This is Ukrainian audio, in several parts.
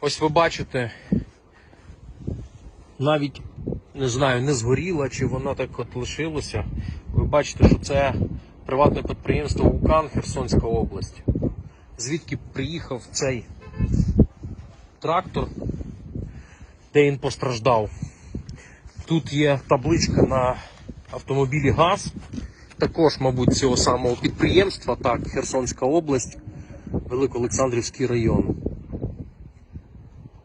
Ось ви бачите, навіть не знаю, не згоріла чи воно так от лишилося. Ви бачите, що це приватне підприємство Укан, Херсонська область. Звідки приїхав цей трактор, де він постраждав. Тут є табличка на автомобілі ГАЗ, також, мабуть, цього самого підприємства, так, Херсонська область, Великоолександрівський район.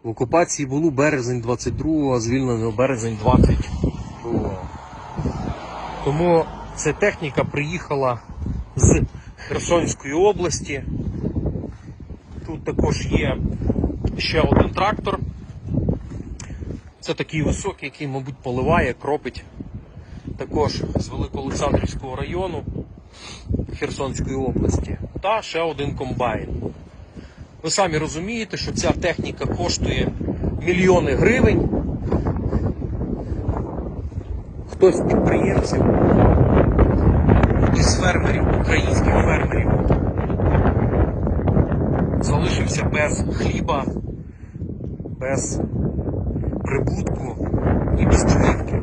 В окупації було березень 22-го, а звільнено березень 22-го. Тому ця техніка приїхала з Херсонської області. Тут також є ще один трактор. Це такий високий, який, мабуть, поливає, кропить. Також з Великоолександрівського району Херсонської області. Та ще один комбайн. Ви самі розумієте, що ця техніка коштує мільйони гривень. Хтось з підприємців, хтось з фермерів, українських фермерів, залишився без хліба, без прибутку і без домівки.